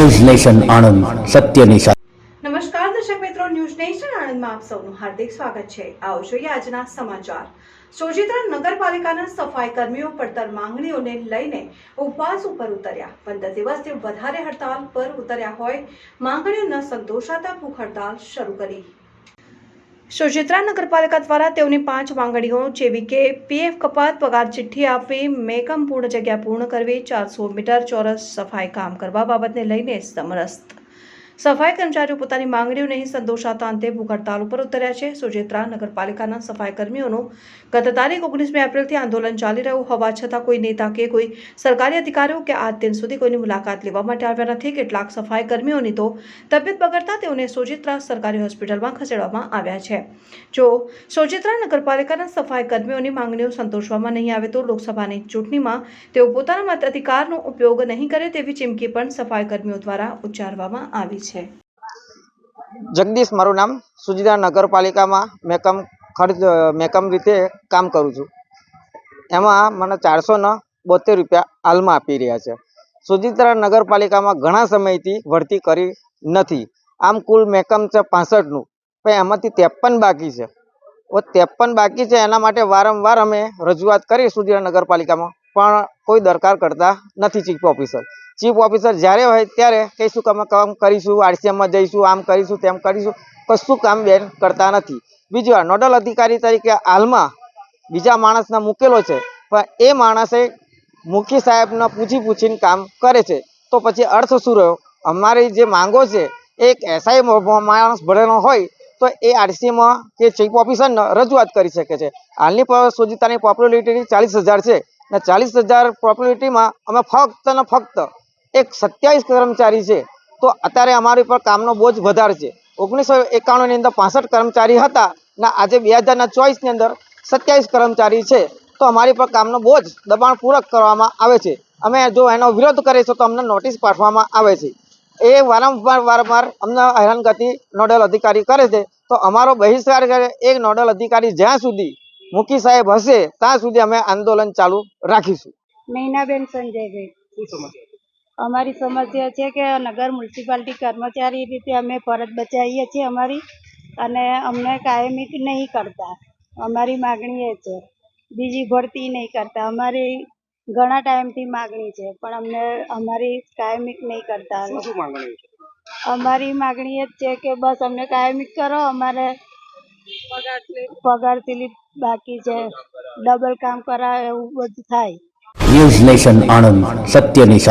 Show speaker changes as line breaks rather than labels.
News nation Anand સત્યની સાથે
નમસ્કાર, દર્શક મિત્રો, ન્યૂઝ નેશન આણંદમાં આપ સૌનું હાર્દિક સ્વાગત છે. આવો જોઈએ આજના સમાચાર. સોજિત્રા નગરપાલિકાના સફાઈ કર્મીઓ પડતર માંગણીઓને લઈને ઉપવાસ ઉપર ઉતર્યા. પંદર દિવસથી વધારે હડતાલ પર ઉતર્યા હોય માંગણીઓ ન સંતોષાતા ભૂખ હડતાલ શરૂ કરી. સોજિત્રા નગરપાલિકા દ્વારા તેઓની પાંચ માંગણીઓ જેવી કે પીએફ કપાત પગાર ચિઠ્ઠી આપવી મેકમ પૂર્ણ જગ્યા પૂર્ણ કરવી, ચારસો મીટર ચોરસ સફાઈ કામ કરવા બાબતને લઈને સમરસ્ત સફાઈ કર્મચારીઓ પોતાની માંગણીઓ નહીં સંતોષાતા અંતે ભૂખ હડતાલ ઉપર ઉતર્યા છે. સુજેત્રા નગરપાલિકાના સફાઈ કર્મીઓનું ગત તારીખ ઓગણીસમી એપ્રિલથી આંદોલન ચાલી રહ્યું હોવા છતાં કોઈ નેતા કે કોઈ સરકારી અધિકારીઓ કે આજ દિન સુધી કોઈની મુલાકાત લેવા માટે આવ્યા નથી. કેટલાક સફાઈ કર્મીઓની તો તબિયત બગડતા તેઓને સોજિત્રા સરકારી હોસ્પિટલમાં ખસેડવામાં આવ્યા છે. જો સોજિત્રા નગરપાલિકાના સફાઈ કર્મીઓની માંગણીઓ સંતોષવામાં નહીં આવે તો લોકસભાની ચૂંટણીમાં તેઓ પોતાના મતાધિકારનો ઉપયોગ નહીં કરે તેવી ચીમકી પણ સફાઈ કર્મીઓ દ્વારા ઉચ્ચારવામાં આવી છે.
જગદીશ, મારું નામ સુજીદા નગરપાલિકામાં મેકમ ખર્ચ મેકમ રીતે કામ કરું છું. એમાં મને ચારસો ને બોતેર રૂપિયા હાલમાં આપી રહ્યા છે. સુજિત્રા નગરપાલિકામાં ઘણા સમયથી ભરતી કરી નથી. આમ કુલ મેકમ છે પાસઠનું. પણ એમાંથી ત્રેપન બાકી છે. ઓ, ત્રેપન બાકી છે એના માટે વારંવાર અમે રજૂઆત કરી સુજિત્રા નગરપાલિકામાં, પણ કોઈ દરકાર કરતા નથી ચીફ ઓફિસર. ચીફ ઓફિસર જ્યારે હોય ત્યારે કહીશું કે અમે કામ કરીશું આરસીએમમાં જઈશું, આમ કરીશું, તેમ કરીશું, કશું કામ બેન કરતા નથી. બીજી નોડલ અધિકારી તરીકે હાલમાં બીજા માણસને મૂકેલો છે, પણ એ માણસે મુખી સાહેબને પૂછી પૂછીને કામ કરે છે. તો પછી અર્થ શું રહ્યો? અમારી જે માંગો છે, એક એસઆઈ માણસ ભરેલો હોય, તો એ આરસીએમાં કે ચીફ ઓફિસરને રજૂઆત કરી શકે છે. હાલની સુધી સોજિતાની પોપ્યુલેરિટી ચાલીસ હજાર છે. ને ચાલીસ હજાર પોપ્યુલેરિટીમાં અમે ફક્ત ને ફક્ત એક સત્યાવીસ કર્મચારી છે તો અત્યારે અમારી પર કામનો બોજ વધારે છે. ઓગણીસો એકાણુંની અંદર પાસઠ કર્મચારી હતા ને આજે બે હજારના ચોવીસની અંદર સત્યાવીસ કર્મચારી છે તો અમારી પર કામનો બોજ દબાણ પૂરક કરવામાં આવે છે. અમે જો એનો વિરોધ કરીશું તો અમને નોટિસ પાઠવામાં આવે છે. એ વારંવાર વારંવાર અમને હેરાનગતિ નોડલ અધિકારી કરે છે તો અમારો બહિષ્કાર કરે એ નોડલ અધિકારી જ્યાં સુધી મુખી સાહેબ હશે ત્યાં સુધી અમે આંદોલન ચાલુ રાખીશું.
નૈનાબેન સંજયભાઈ. અમારી સમસ્યા છે કે નગર મ્યુનિસિપાલિટી કર્મચારી રીતે અમે ફરજ બચાવીએ છીએ અમારી અને અમને કાયમી નહીં કરતા. અમારી માગણી એ છે. બીજી ભરતી નહીં કરતા. અમારી ઘણા ટાઈમથી માગણી છે પણ અમને અમારી કાયમી નહીં કરતા. અમારી માગણી એ જ છે કે બસ અમને કાયમી કરો અમારે પગાર સ્લીપ બાકી છે ડબલ કામ કરાવે એવું બધું થાય.
ન્યૂઝ નેશન આણંદ સત્યની